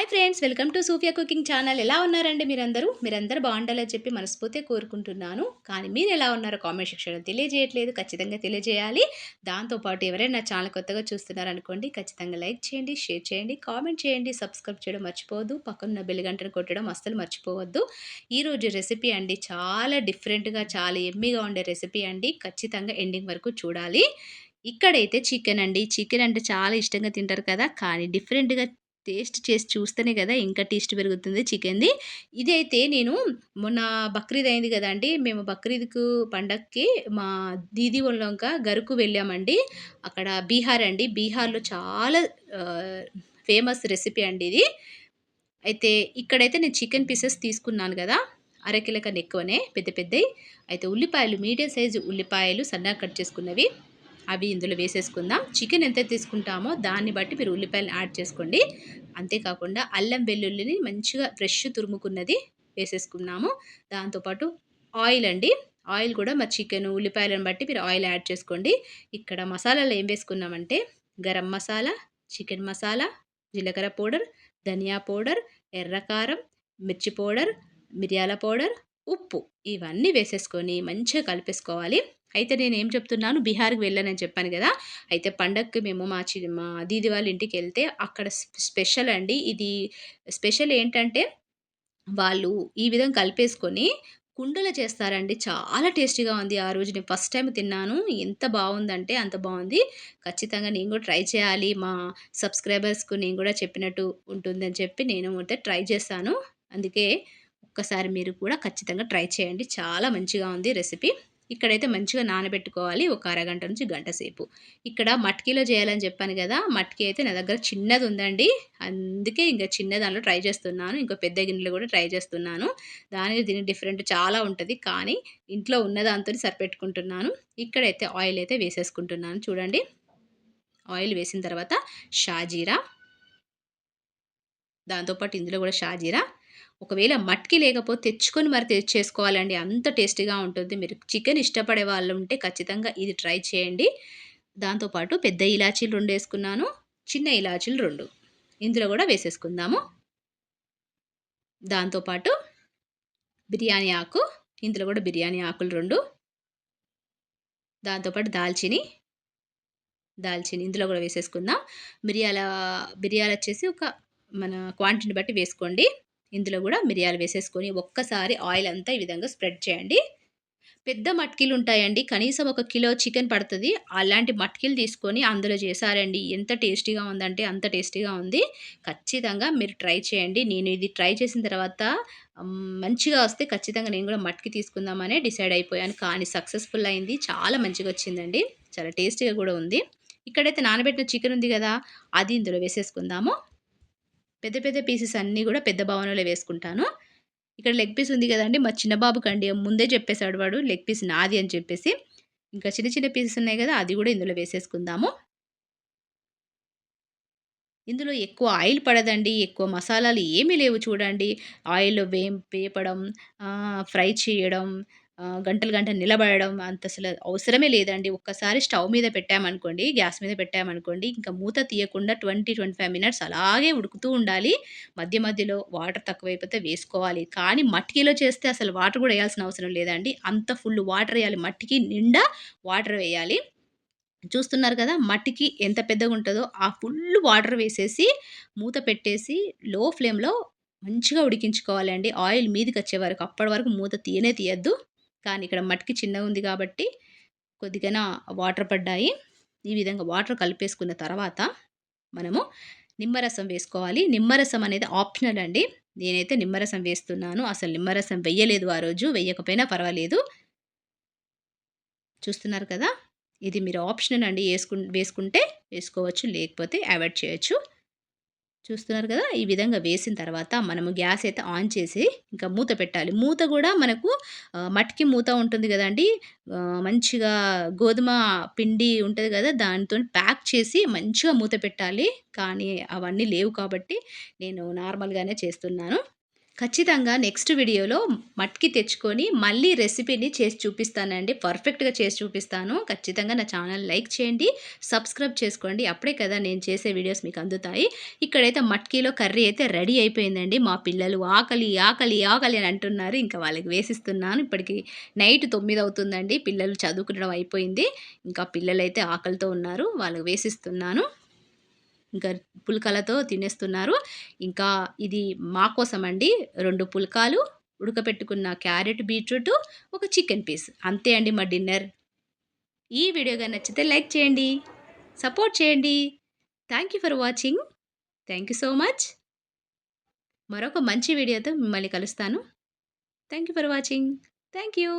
Hi friends welcome to Sufiya cooking channel. ఎలా ఉన్నారండి మీరందరూ? మీరందరూ బాగుండాలని చెప్పి మనస్ఫూర్తిగా కోరుకుంటున్నాను. కానీ మీరు ఎలా ఉన్నారో కామెంట్ సెక్షన్లో తెలియజేయట్లేదు ఖచ్చితంగా తెలియజేయాలి. దాంతోపాటు ఎవరైనా నా ఛానల్ కొత్తగా చూస్తున్నారనుకోండి ఖచ్చితంగా లైక్ చేయండి షేర్ చేయండి కామెంట్ చేయండి సబ్స్క్రైబ్ చేయడం మర్చిపోవద్దు పక్కన బెల్ గంటను కొట్టడం అస్సలు మర్చిపోవద్దు. ఈరోజు రెసిపీ అండి చాలా డిఫరెంట్గా చాలా ఎమ్మిగా ఉండే రెసిపీ అండి. ఖచ్చితంగా ఎండింగ్ వరకు చూడాలి. ఇక్కడైతే చికెన్ అండి. చికెన్ అంటే చాలా ఇష్టంగా తింటారు కదా కానీ డిఫరెంట్గా టేస్ట్ చేసి చూస్తేనే కదా ఇంకా టేస్ట్ పెరుగుతుంది చికెన్ది. ఇది అయితే నేను మొన్న బక్రీద్ అయింది కదండి మేము బక్రీద్కు పండగకి మా దీది వాళ్ళంక గరుకు వెళ్ళామండి. అక్కడ బీహార్ అండి బీహార్లో చాలా ఫేమస్ రెసిపీ అండి ఇది. అయితే ఇక్కడైతే నేను చికెన్ పీసెస్ తీసుకున్నాను కదా అరకిల కన్నా ఎక్కువనే పెద్ద పెద్దవి అయితే ఉల్లిపాయలు మీడియం సైజు ఉల్లిపాయలు సన్నగా కట్ చేసుకున్నవి. అవి ఇందులో వేసేసుకుందాం. చికెన్ ఎంత తీసుకుంటామో దాన్ని బట్టి మీరు ఉల్లిపాయలు యాడ్ చేసుకోండి. అంతేకాకుండా అల్లం వెల్లుల్లిని మంచిగా ఫ్రెష్ తురుముకున్నది వేసేసుకున్నాము. దాంతోపాటు ఆయిల్ అండి. ఆయిల్ కూడా మా చికెన్ ఉల్లిపాయలను బట్టి మీరు ఆయిల్ యాడ్ చేసుకోండి. ఇక్కడ మసాలాలు ఏం వేసుకున్నామంటే గరం మసాలా చికెన్ మసాలా జీలకర్ర పౌడర్ ధనియా పౌడర్ ఎర్రకారం మిర్చి పౌడర్ మిరియాల పౌడర్ ఉప్పు ఇవన్నీ వేసేసుకొని మంచిగా కలిపేసుకోవాలి. అయితే నేను ఏం చెప్తున్నాను బీహార్కి వెళ్ళానని చెప్పాను కదా అయితే పండగకి మేము మా చి మా దీది వాళ్ళ ఇంటికి వెళ్తే అక్కడ స్పెషల్ అండి. ఇది స్పెషల్ ఏంటంటే వాళ్ళు ఈ విధంగా కలిపేసుకొని కుండలో చేస్తారండి. చాలా టేస్టీగా ఉంది ఆ రోజు. నేను ఫస్ట్ టైం తిన్నాను. ఎంత బాగుందంటే అంత బాగుంది. ఖచ్చితంగా నేను కూడా ట్రై చేయాలి. మా సబ్స్క్రైబర్స్కు నేను కూడా చెప్పినట్టు ఉంటుందని చెప్పి నేను అయితే ట్రై చేస్తాను అందుకే ఒక్కసారి మీరు కూడా ఖచ్చితంగా ట్రై చేయండి. చాలా మంచిగా ఉంది రెసిపీ. ఇక్కడైతే మంచిగా నానబెట్టుకోవాలి. ఒక అరగంట నుంచి గంట సేపు. ఇక్కడ మట్కీలో చేయాలని చెప్పాను కదా మట్కీ అయితే నా దగ్గర చిన్నది ఉందండి. అందుకే ఇంకా చిన్న దానిలో ట్రై చేస్తున్నాను. ఇంకో పెద్ద గిన్నెలు కూడా ట్రై చేస్తున్నాను. దానికి దీనికి డిఫరెంట్ చాలా ఉంటుంది. కానీ ఇంట్లో ఉన్న దాంతో సరిపెట్టుకుంటున్నాను. ఇక్కడైతే ఆయిల్ అయితే వేసేసుకుంటున్నాను. చూడండి. ఆయిల్ వేసిన తర్వాత షాజీరా. దాంతోపాటు ఇందులో కూడా షాజీరా. ఒకవేళ మట్కి లేకపోతే తెచ్చుకొని మరి తెచ్చేసుకోవాలండి అంత టేస్టీగా ఉంటుంది. మీరు చికెన్ ఇష్టపడే వాళ్ళు ఉంటే ఖచ్చితంగా ఇది ట్రై చేయండి. దాంతోపాటు పెద్ద ఇలాచీలు రెండు వేసుకున్నాను. చిన్న ఇలాచీలు రెండు. ఇందులో కూడా వేసేసుకుందాము. దాంతోపాటు బిర్యానీ ఆకు. ఇందులో కూడా బిర్యానీ ఆకులు రెండు. దాంతోపాటు దాల్చిని. దాల్చిని ఇందులో కూడా వేసేసుకుందాం. మిరియాల బిర్యాలు వచ్చేసి ఒక మన క్వాంటిటీని బట్టి వేసుకోండి. ఇందులో కూడా మిరియాలు వేసేసుకొని ఒక్కసారి ఆయిల్ అంతా ఈ విధంగా స్ప్రెడ్ చేయండి. పెద్ద మట్కీలు ఉంటాయండి. కనీసం ఒక కిలో చికెన్ పడుతుంది. అలాంటి మట్కీలు తీసుకొని అందులో చేశారండి ఎంత టేస్టీగా ఉందంటే అంత టేస్టీగా ఉంది. ఖచ్చితంగా మీరు ట్రై చేయండి. నేను ఇది ట్రై చేసిన తర్వాత మంచిగా వస్తే ఖచ్చితంగా నేను కూడా మట్కి తీసుకుందామనే డిసైడ్ అయిపోయాను. కానీ సక్సెస్ఫుల్ అయింది. చాలా మంచిగా వచ్చిందండి. చాలా టేస్టీగా కూడా ఉంది. ఇక్కడైతే నానబెట్టిన చికెన్ ఉంది కదా అది ఇందులో వేసేసుకుందాము. పెద్ద పెద్ద పీసెస్ అన్నీ కూడా పెద్ద భవనంలో వేసుకుంటాను. ఇక్కడ లెగ్ పీస్ ఉంది కదండి మా చిన్న బాబుకండి ముందే చెప్పేశాడు వాడు లెగ్ పీస్ నాది అని చెప్పేసి. ఇంకా చిన్న చిన్న పీసెస్ ఉన్నాయి కదా అది కూడా ఇందులో వేసేసుకుందాము. ఇందులో ఎక్కువ ఆయిల్ పడదండి ఎక్కువ మసాలాలు ఏమీ లేవు చూడండి. ఆయిల్ వేం వేపడం ఫ్రై చేయడం గంటలు గంట నిలబడడం అంత అసలు అవసరమే లేదండి. ఒక్కసారి స్టవ్ మీద పెట్టామనుకోండి గ్యాస్ మీద పెట్టామనుకోండి ఇంకా మూత తీయకుండా ట్వంటీ ట్వంటీ ఫైవ్ మినిట్స్ అలాగే ఉడుకుతూ ఉండాలి. మధ్య మధ్యలో వాటర్ తక్కువైపోతే వేసుకోవాలి. కానీ మట్టిలో చేస్తే అసలు వాటర్ కూడా వేయాల్సిన అవసరం లేదండి. అంత ఫుల్ వాటర్ వేయాలి. మట్టికి నిండా వాటర్ వేయాలి. చూస్తున్నారు కదా మట్టికి ఎంత పెద్దగా ఉంటుందో ఆ ఫుల్ వాటర్ వేసేసి మూత పెట్టేసి లో ఫ్లేమ్లో మంచిగా ఉడికించుకోవాలండి. ఆయిల్ మీదకి వచ్చే వరకు అప్పటి వరకు మూత తీయనే తీయద్దు. కానీ ఇక్కడ మట్టికి చిన్నగా ఉంది కాబట్టి కొద్దిగా వాటర్ పడ్డాయి. ఈ విధంగా వాటర్ కలిపేసుకున్న తర్వాత మనము నిమ్మరసం వేసుకోవాలి. నిమ్మరసం అనేది ఆప్షనల్ అండి. నేనైతే నిమ్మరసం వేస్తున్నాను. అసలు నిమ్మరసం వెయ్యలేదు ఆ రోజు. వెయ్యకపోయినా పర్వాలేదు. చూస్తున్నారు కదా? ఇది మీరు ఆప్షనల్ అండి. వేసుకు వేసుకుంటే వేసుకోవచ్చు. లేకపోతే అవాయిడ్ చేయొచ్చు. చూస్తున్నారు కదా! ఈ విధంగా వేసిన తర్వాత మనము గ్యాస్ అయితే ఆన్ చేసి ఇంకా మూత పెట్టాలి. మూత కూడా మనకు మట్టికి మూత ఉంటుంది కదండి! మంచిగా గోధుమ పిండి ఉంటుంది కదా! దానితో ప్యాక్ చేసి మంచిగా మూత పెట్టాలి. కానీ అవన్నీ లేవు కాబట్టి నేను నార్మల్గానే చేస్తున్నాను. ఖచ్చితంగా నెక్స్ట్ వీడియోలో మట్కి తెచ్చుకొని మళ్ళీ రెసిపీని చేసి చూపిస్తానండి. పర్ఫెక్ట్గా చేసి చూపిస్తాను. ఖచ్చితంగా నా ఛానల్ లైక్ చేయండి. సబ్స్క్రైబ్ చేసుకోండి. అప్పుడే కదా నేను చేసే వీడియోస్ మీకు అందుతాయి. ఇక్కడైతే మట్కీలో కర్రీ అయితే రెడీ అయిపోయిందండి. మా పిల్లలు ఆకలి ఆకలి ఆకలి అని అంటున్నారు. ఇంకా వాళ్ళకి వేసిస్తున్నాను. ఇప్పటికి నైట్ తొమ్మిది అవుతుందండి. పిల్లలు చదువుకునడం అయిపోయింది. ఇంకా పిల్లలు అయితే ఆకలితో ఉన్నారు. వాళ్ళకి వేసిస్తున్నాను. ఇంకా పుల్కలతో తినేస్తున్నారు. ఇంకా ఇది మా కోసం అండి రెండు పుల్కాలు ఉడకపెట్టుకున్న క్యారెట్ బీట్రూట్ ఒక చికెన్ పీస్. అంతే అండి మా డిన్నర్. ఈ వీడియోగా నచ్చితే లైక్ చేయండి సపోర్ట్ చేయండి. Thank you for watching. Thank you so much. మరొక మంచి వీడియోతో మిమ్మల్ని కలుస్తాను. Thank you for watching. Thank you.